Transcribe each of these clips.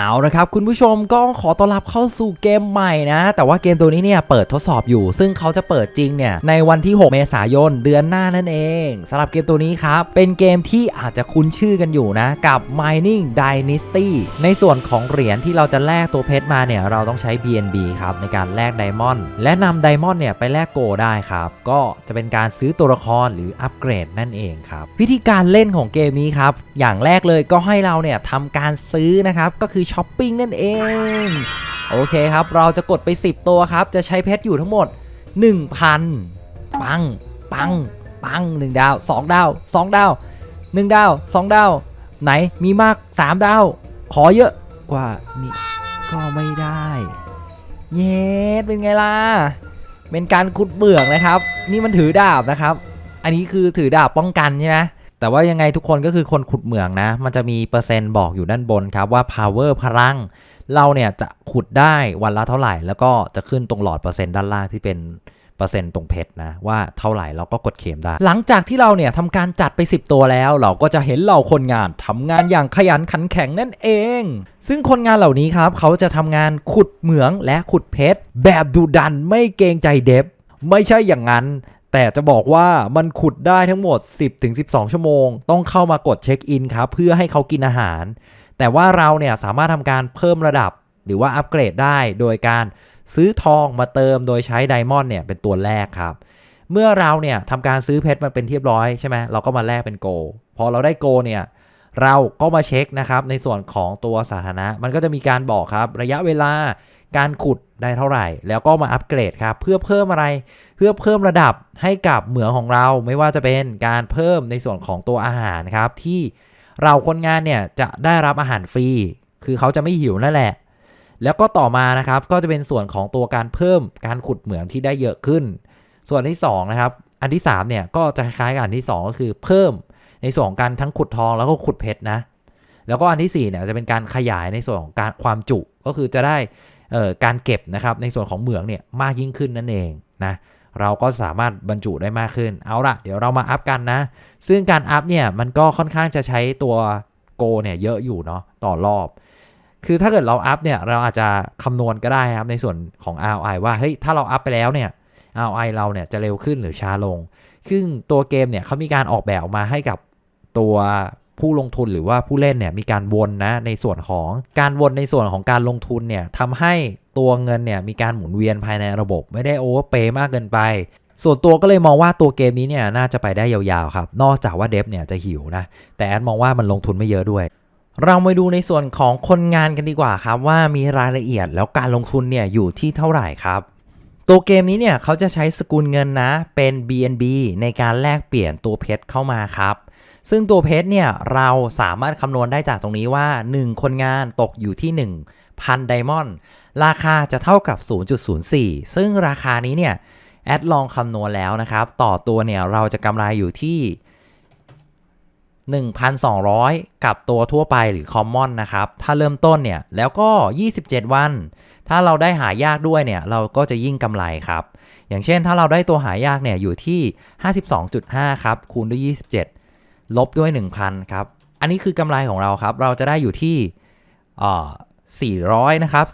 เอาละครับคุณผู้ชมก็ขอต้อนรับเข้าสู่เกมใหม่นะ แต่ว่าเกมตัวนี้เนี่ยเปิดทดสอบอยู่ ซึ่งเขาจะเปิดจริงเนี่ยในวันที่ 6 เมษายนเดือนหน้านั่นเองสำหรับเกมตัวนี้ครับเป็นเกมที่อาจจะคุ้นชื่อกันอยู่นะ กับ Mining Dynasty ในส่วนของเหรียญที่เราจะแลกตัวเพชรมาเนี่ยเราต้องใช้ BNB ครับในการแลกไดมอนด์และนำไดมอนด์เนี่ยไปแลกโกได้ครับก็จะเป็นการซื้อตัวละครหรืออัปเกรดนั่นเองครับวิธีการเล่นของเกมนี้ครับอย่างแรกเลยก็ให้เราเนี่ยทำการซื้อนะครับก็คือช้อปปิ้งนั่นเอง โอเคครับ เราจะกดไป 10 ตัวครับ จะใช้เพชรอยู่ทั้งหมด 1,000 ปัง ปัง ปัง 1 ดาว 2 ดาว 2 ดาว 1 ดาว 2 ดาว ไหนมีมาก 3 ดาว ขอเยอะกว่านี่ก็ไม่ได้ เย็ดเป็นไงล่ะ เป็นการขุดเบือกนะครับ นี่มันถือดาบนะครับ อันนี้คือถือดาบป้องกันใช่ไหม แต่ว่ายังไงทุกคนก็คือคนขุดเหมืองนะ มันจะมีเปอร์เซ็นต์บอกอยู่ด้านบนครับว่า power พลัง เราเนี่ยจะขุดได้วันละเท่าไหร่ แล้วก็จะขึ้นตรงหลอดเปอร์เซ็นต์ด้านล่างที่เป็นเปอร์เซ็นต์ตรงเพชรนะว่าเท่าไหร่เราก็กดเข็มได้ หลังจากที่เราเนี่ยทำการจัดไป 10 ตัวแล้ว เราก็จะเห็นเหล่าคนงานทำงานอย่างขยันขันแข็งนั่นเอง ซึ่งคนงานเหล่านี้ครับเขาจะทำงานขุดเหมืองและขุดเพชรแบบดุดันไม่เกรงใจเดฟไม่ใช่อย่างนั้น แต่จะบอกว่ามันขุดได้ทั้งหมด 10-12 ชั่วโมง ต้องเข้ามากดเช็คอินครับ เพื่อให้เขากินอาหาร แต่ว่าเราเนี่ยสามารถทำการเพิ่มระดับ หรือว่าอัปเกรดได้โดยการซื้อทองมาเติมโดยใช้ไดมอนด์เนี่ยเป็นตัวแรกครับ เมื่อเราเนี่ยทำการซื้อเพชรมาเป็นเรียบร้อยใช่ไหมเราก็มาแลกเป็นโกพอเราได้โกเนี่ยเราก็มาเช็คนะครับในส่วนของตัวสาธารณะ มันก็จะมีการบอกครับระยะเวลา การขุดได้เท่าไหร่ แล้วก็มาอัปเกรดครับ เพื่อเพิ่มอะไร เพื่อเพิ่มระดับให้กับเหมืองของเรา ไม่ว่าจะเป็นการเพิ่มในส่วนของตัวอาหารครับ ที่เราคนงานเนี่ยจะได้รับอาหารฟรี คือเขาจะไม่หิวนั่นแหละ แล้วก็ต่อมานะครับ ก็จะเป็นส่วนของตัวการเพิ่มการขุดเหมืองที่ได้เยอะขึ้น ส่วนที่2นะครับ อันที่3เนี่ยก็จะคล้ายกับอันที่ 2 ก็คือเพิ่มในส่วนของการทั้งขุดทองแล้วก็ขุดเพชรนะ แล้วก็อันที่4เนี่ยจะเป็นการขยายในส่วนของการความจุ ก็คือจะได้ การเก็บนะครับในส่วนของเหมืองเนี่ยมากยิ่งขึ้นนั่นเองนะเราก็สามารถบรรจุได้มากขึ้น เอาละเดี๋ยวเรามาอัพกันนะ ซึ่งการอัพเนี่ยมันก็ค่อนข้างจะใช้ตัวโกเนี่ยเยอะอยู่เนาะต่อรอบ คือถ้าเกิดเราอัพเนี่ยเราอาจจะคำนวณก็ได้ครับในส่วนของ ROI ว่าเฮ้ยถ้าเราอัพไปแล้วเนี่ย ROI เราเนี่ยจะเร็วขึ้นหรือช้าลง ซึ่งตัวเกมเนี่ยเขามีการออกแบบออกมาให้กับตัว ผู้ลงทุนหรือว่าผู้เล่นเนี่ยมีการวนนะในส่วนของการวนในส่วนของการลงทุนเนี่ยทำให้ตัวเงินเนี่ยมีการหมุนเวียนภายในระบบ ไม่ได้โอเวอร์เปย์มากเกินไป ส่วนตัวก็เลยมองว่าตัวเกมนี้เนี่ยน่าจะไปได้ยาวๆครับ นอกจากว่าเดฟเนี่ยจะหิวนะ แต่แอดมองว่ามันลงทุนไม่เยอะด้วยเรามาดูในส่วนของคนงานกันดีกว่าครับ ว่ามีรายละเอียดแล้วการลงทุนเนี่ยอยู่ที่เท่าไหร่ครับ ตัวเกมนี้เนี่ยเขาจะใช้สกุลเงินนะเป็น BNB ในการแลกเปลี่ยนตัวเพชรเข้ามาครับ ซึ่งตัวเพชรเนี่ยเราสามารถคำนวณได้จากตรงนี้ว่า 1 คนงานตกอยู่ที่ 1,000ไดมอนด์ราคาจะเท่ากับ 0.04 ซึ่งราคานี้เนี่ยแอดลองคำนวณแล้วนะครับ ต่อตัวเนี่ยเราจะกำไรอยู่ที่ 1,200 กับตัวทั่วไปหรือคอมมอนนะครับ ถ้าเริ่มต้นเนี่ย แล้วก็ 27 วัน ถ้าเราได้หายากด้วยเนี่ย เราก็จะยิ่งกำไรครับ อย่างเช่นถ้าเราได้ตัวหายากเนี่ยอยู่ที่ 52.5 ครับ คูณด้วย 27 ลบด้วย 1,000ครับ อันนี้คือกำไรของเราครับ เราจะได้อยู่ที่เอ่อ400 นะครับ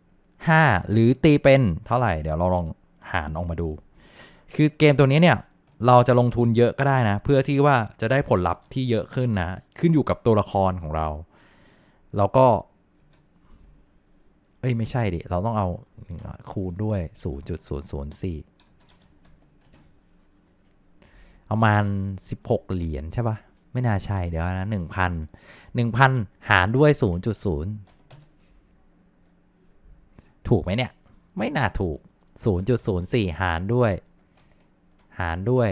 17.5 หรือตีเป็นเท่าไหร่ เดี๋ยวเราลองหารออกมาดู คือเกมตัวนี้เนี่ยเราจะลงทุนเยอะก็ได้นะ เพื่อที่ว่าจะได้ผลลัพธ์ที่เยอะขึ้นนะ ขึ้นอยู่กับตัวละครของเราเราก็ เอ้ยไม่ใช่ดิ เราต้องเอาคูณด้วย 0.004 ประมาณ 16 เหรียญใช่ปะไม่น่าใช่เดี๋ยวนะ1,000 1,000หารด้วย 0.0 ถูกไหมเนี่ย ไม่น่าถูก 0.04 หารด้วย หารด้วย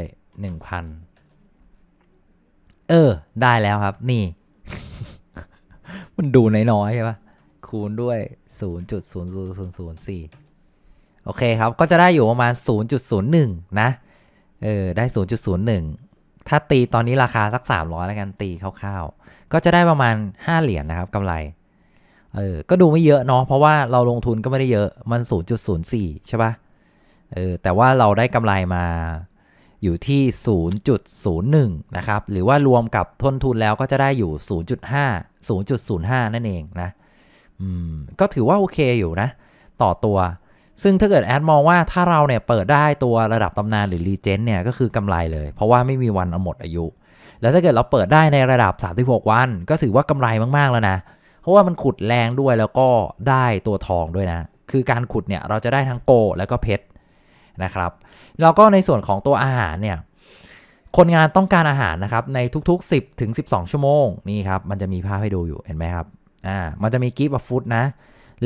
1,000 เออ ได้แล้วครับ นี่ มันดูน้อยๆใช่ปะคูณด้วย 0.0004โอเคครับ ก็จะได้อยู่ประมาณ 0.01 นะ เออได้ 0.01 ถ้าตีตอนนี้ราคาสัก 300 แล้วกันตีคร่าวๆ ก็จะได้ประมาณ 5 เหรียญนะครับกำไรเออก็ดูไม่เยอะเนาะเพราะว่าเราลงทุนก็ไม่ได้เยอะมัน 0.04 ใช่ปะเออแต่ว่าเราได้กำไรมาอยู่ที่ 0.01 นะครับ หรือว่ารวมกับต้นทุนแล้วก็จะได้อยู่ 0.5 0.05 นั่นเองนะ อืม ก็ถือว่าโอเคอยู่นะ ต่อตัว ซึ่งถ้าเกิดแอดมองว่าถ้าเราเนี่ยเปิดได้ตัวระดับตำนานหรือรีเจนเนี่ยก็คือกำไรเลย เพราะว่าไม่มีวันหมดอายุ แล้วถ้าเกิดเราเปิดได้ในระดับ 36 วัน ก็ถือว่ากำไรมากๆแล้วนะ เพราะว่ามันขุดแรงด้วยแล้วก็ได้ตัวทองด้วยนะ คือการขุดเนี่ยเราจะได้ทั้งโกแล้วก็เพชรนะครับ แล้วก็ในส่วนของตัวอาหารเนี่ยคนงานต้องการอาหารนะครับในทุกๆ 10ถึง12 ชั่วโมงนี่ครับมันจะมีภาพให้ดูอยู่เห็นไหมครับอ่ามันจะมีกิฟต์ฟู้ดนะ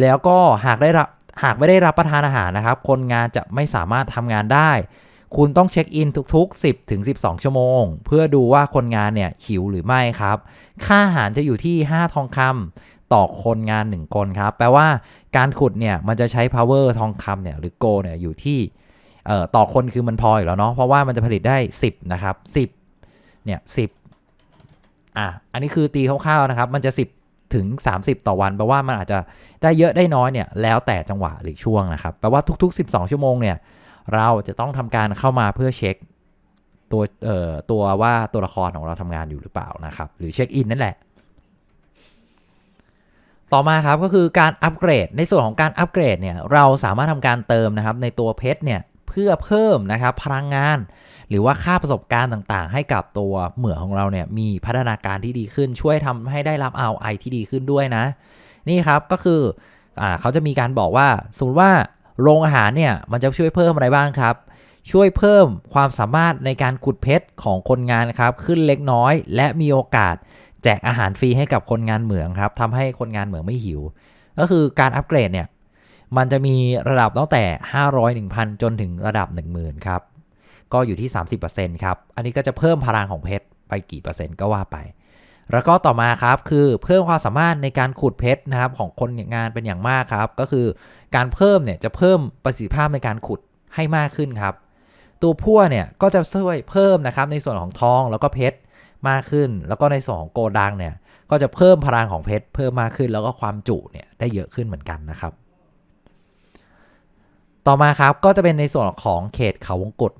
แล้วก็หากได้รับ หากไม่ได้รับประทานอาหารนะครับ คนงานจะไม่สามารถทำงานได้ คุณต้องเช็คอินทุกๆ 10ถึง12 ชั่วโมง เพื่อดูว่าคนงานเนี่ยหิวหรือไม่ครับ ค่าอาหารจะอยู่ที่ 5 ทองคำต่อคนงาน 1 คนครับ แปลว่าการขุดเนี่ยมันจะใช้ power ทองคำเนี่ยหรือโกเนี่ยอยู่ที่เอ่อต่อคนคือมันพออยู่แล้วเนาะเพราะว่ามันจะผลิตได้ 10 นะครับ 10เนี่ย10อะอันนี้คือตีคร่าวๆนะครับ มันจะ 10 ถึง 30 ต่อวันแปลว่ามันอาจจะได้เยอะได้น้อยเนี่ยแล้วแต่จังหวะหรือช่วงนะครับแปลว่าทุก ๆ 12 ชั่วโมงเนี่ยเราจะต้องทำการเข้ามาเพื่อเช็คตัวเอ่อตัวว่าตัวละครของเราทำงานอยู่หรือเปล่านะครับ หรือเช็คอินนั่นแหละ ต่อมาครับก็คือการอัปเกรดในส่วนของการอัปเกรดเนี่ยเราสามารถทำการเติมนะครับในตัวเพชรเนี่ยเพื่อเพิ่มนะครับพลังงาน หรือว่าค่าประสบการณ์ต่างๆ ให้กับตัวเหมืองของเราเนี่ยมีพัฒนาการที่ดีขึ้นช่วยทำให้ได้รับ ROI ที่ดีขึ้นด้วยนะ นี่ครับก็คืออเขาจะมีการบอกว่าสมมติว่าโรงอาหารเนี่ยมันจะช่วยเพิ่มอะไรบ้างครับ ช่วยเพิ่มความสามารถในการขุดเพชรของคนงานครับขึ้นเล็กน้อย และมีโอกาสแจกอาหารฟรีให้กับคนงานเหมืองครับทำให้คนงานเหมืองไม่หิว ก็คือการอัปเกรดเนี่ยมันจะมีระดับตั้งแต่ 500 1,000 จนถึงระดับ 10,000 ครับ ก็อยู่ที่ 30%ครับ อันนี้ก็จะเพิ่มพลังของเพชรไปกี่เปอร์เซ็นต์ก็ว่าไป แล้วก็ต่อมาครับคือเพิ่มความสามารถในการขุดเพชรนะครับของคนงานเป็นอย่างมากครับ ก็คือการเพิ่มเนี่ยจะเพิ่มประสิทธิภาพในการขุดให้มากขึ้นครับ ตัวพั่วเนี่ยก็จะช่วยเพิ่มนะครับในส่วนของทองแล้วก็เพชรมากขึ้น แล้วก็ในส่วนของโกดังเนี่ยก็จะเพิ่มพลังของเพชรเพิ่มมากขึ้นแล้วก็ความจุเนี่ยได้เยอะขึ้นเหมือนกันนะครับ ต่อมาครับก็จะเป็นในส่วนของเขตเขาวงกต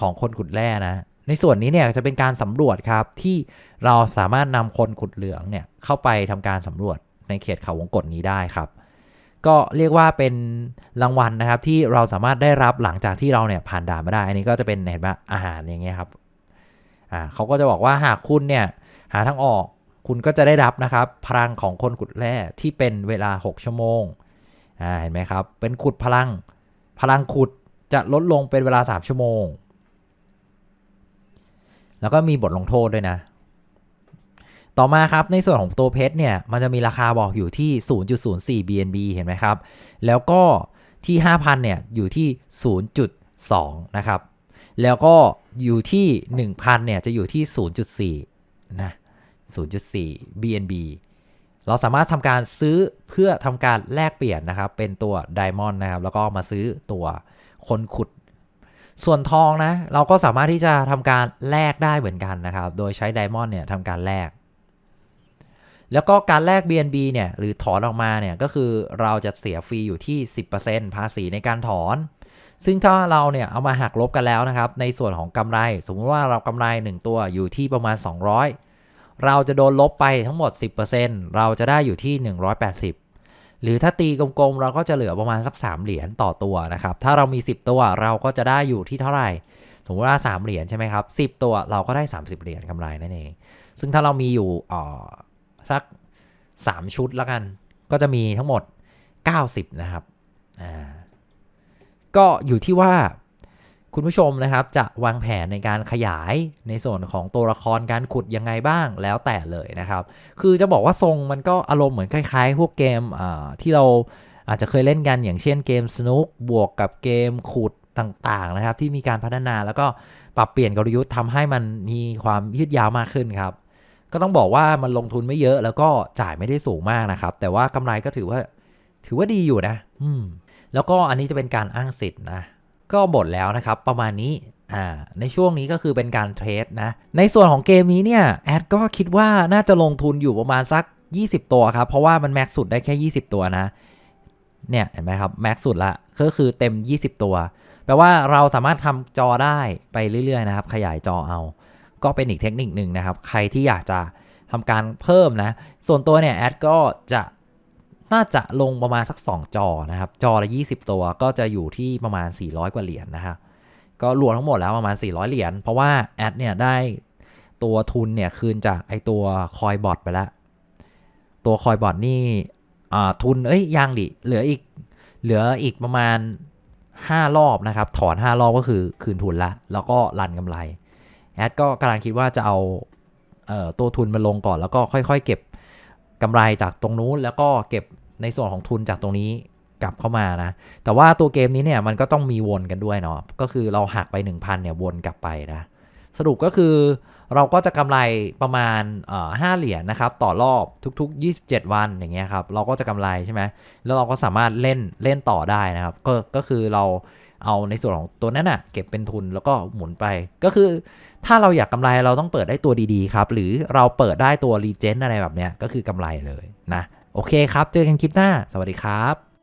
ของคนขุดแร่นะ ในส่วนนี้เนี่ยจะเป็นการสำรวจครับที่เราสามารถนำคนขุดเหลืองเนี่ยเข้าไปทำการสำรวจในเขตเขาวงกตนี้ได้ครับ ก็เรียกว่าเป็นรางวัลนะครับที่เราสามารถได้รับหลังจากที่เราเนี่ยผ่านด่านมาได้ อันนี้ก็จะเป็นเห็นไหมอาหารอย่างเงี้ยครับอ่าเขาก็จะบอกว่าหากคุณเนี่ยหาทางออกคุณก็จะได้รับนะครับพลังของคนขุดแร่ที่เป็นเวลา 6 ชั่วโมงอ่าเห็นไหมครับ เป็นขุดพลังพลังขุดจะลดลงเป็นเวลา 3 ชั่วโมง แล้วก็มีบทลงโทษด้วยนะ ต่อมาครับในส่วนของตัวเพชรเนี่ยมันจะมีราคาบอกอยู่ที่ 0.04 BNB เห็นไหมครับ แล้วก็ที่ 5,000เนี่ยอยู่ที่ 0.2 นะครับ แล้วก็อยู่ที่ 1,000เนี่ยจะอยู่ที่ 0.4 นะ 0.4 BNB เราสามารถทำการซื้อเพื่อทำการแลกเปลี่ยนนะครับ เป็นตัวไดมอนด์นะครับ แล้วก็มาซื้อตัวคนขุด ส่วนทองนะ เราก็สามารถที่จะทำการแลกได้เหมือนกันนะครับ โดยใช้ไดมอนด์เนี่ยทำการแลก แล้วก็การแลก BNB เนี่ยหรือถอนออกมาเนี่ยก็คือเราจะเสียฟรีอยู่ที่ 10%ภาษีในการถอน ซึ่งถ้าเราเนี่ยเอามาหักลบกันแล้วนะครับ ในส่วนของกำไร สมมติว่าเรากำไร 1 ตัวอยู่ที่ประมาณ 200 เราจะโดนลบไปทั้งหมด 10%เราจะได้อยู่ที่ 180 หรือถ้าตีกลมๆ เราก็จะเหลือประมาณสัก 3 เหรียญต่อตัวนะครับ ถ้าเรามี 10 ตัวเราก็จะได้อยู่ที่เท่าไหร่ สมมติว่า 3 เหรียญใช่ไหมครับ 10 ตัวเราก็ได้ 30 เหรียญกำไรนั่นเอง ซึ่งถ้าเรามีอยู่ออสัก 3 ชุดแล้วกัน ก็จะมีทั้งหมด 90 นะครับ อ่า ก็อยู่ที่ว่า คุณผู้ชมนะครับจะวางแผนในการขยายในส่วนของตัวละครการขุดยังไงบ้างแล้วแต่เลยนะครับ คือจะบอกว่าทรงมันก็อารมณ์เหมือนคล้ายๆ พวกเกมที่เราอาจจะเคยเล่นกันอย่างเช่นเกมสนุกบวกกับเกมขุดต่างๆนะครับ ที่มีการพัฒนาแล้วก็ปรับเปลี่ยนกลยุทธ์ทำให้มันมีความยืดยาวมากขึ้นครับ ก็ต้องบอกว่ามันลงทุนไม่เยอะแล้วก็จ่ายไม่ได้สูงมากนะครับ แต่ว่ากำไรก็ถือว่าถือว่าดีอยู่นะ อืมแล้วก็อันนี้จะเป็นการอ้างสิทธิ์นะ ก็หมดแล้วนะครับ ประมาณนี้อ่าในช่วงนี้ก็คือเป็นการเทรดนะ ในส่วนของเกมนี้เนี่ยแอดก็คิดว่าน่าจะลงทุนอยู่ประมาณสัก 20 ตัวครับ เพราะว่ามันแม็กสุดได้แค่ 20 ตัวนะ เนี่ยเห็นไหมครับแม็กสุดละก็คือเต็ม 20 ตัว แปลว่าเราสามารถทำจอได้ไปเรื่อยๆนะครับ ขยายจอเอา ก็เป็นอีกเทคนิคหนึ่งนะครับ ใครที่อยากจะทำการเพิ่มนะ ส่วนตัวเนี่ยแอดก็จะ น่าจะลงประมาณสัก 2 จอนะครับ จอละ 20 ตัวก็จะอยู่ที่ประมาณ 400 กว่าเหรียญนะครับก็รวมทั้งหมดแล้วประมาณ 400 เหรียญ เพราะว่าแอดเนี่ยได้ตัวทุนเนี่ยคืนจากไอตัวคอยบอทไปแล้ว ตัวคอยบอทนี่ทุนเอ้ยยังดิ เหลืออีกเหลืออีกประมาณ 5 รอบนะครับ ถอน 5 รอบก็คือคืนทุนละ แล้วก็รันกำไร แอดก็กำลังคิดว่าจะเอาเออตัวทุนมาลงก่อน แล้วก็ค่อยๆ เก็บกำไรจากตรงนู้น แล้วก็เก็บ ในส่วนของทุนจากตรงนี้กลับเข้ามานะ แต่ว่าตัวเกมนี้เนี่ยมันก็ต้องมีวนกันด้วยเนาะ ก็คือเราหักไป 1,000เนี่ยวนกลับไปนะ สรุปก็คือเราก็จะกำไรประมาณเอ่อ5เหรียญนะครับต่อรอบทุก ๆ 27 วันอย่างเงี้ยครับเราก็จะกำไรใช่ไหมแล้วเราก็สามารถเล่นเล่นต่อได้นะครับก็ก็คือเราเอาในส่วนของตัวนั้นอะเก็บเป็นทุนแล้วก็หมุนไป ก็คือถ้าเราอยากกำไรเราต้องเปิดได้ตัวดีๆครับ หรือเราเปิดได้ตัวรีเจนอะไรแบบเนี้ยก็คือกำไรเลยนะ โอเคครับ เจอกันคลิปหน้า สวัสดีครับ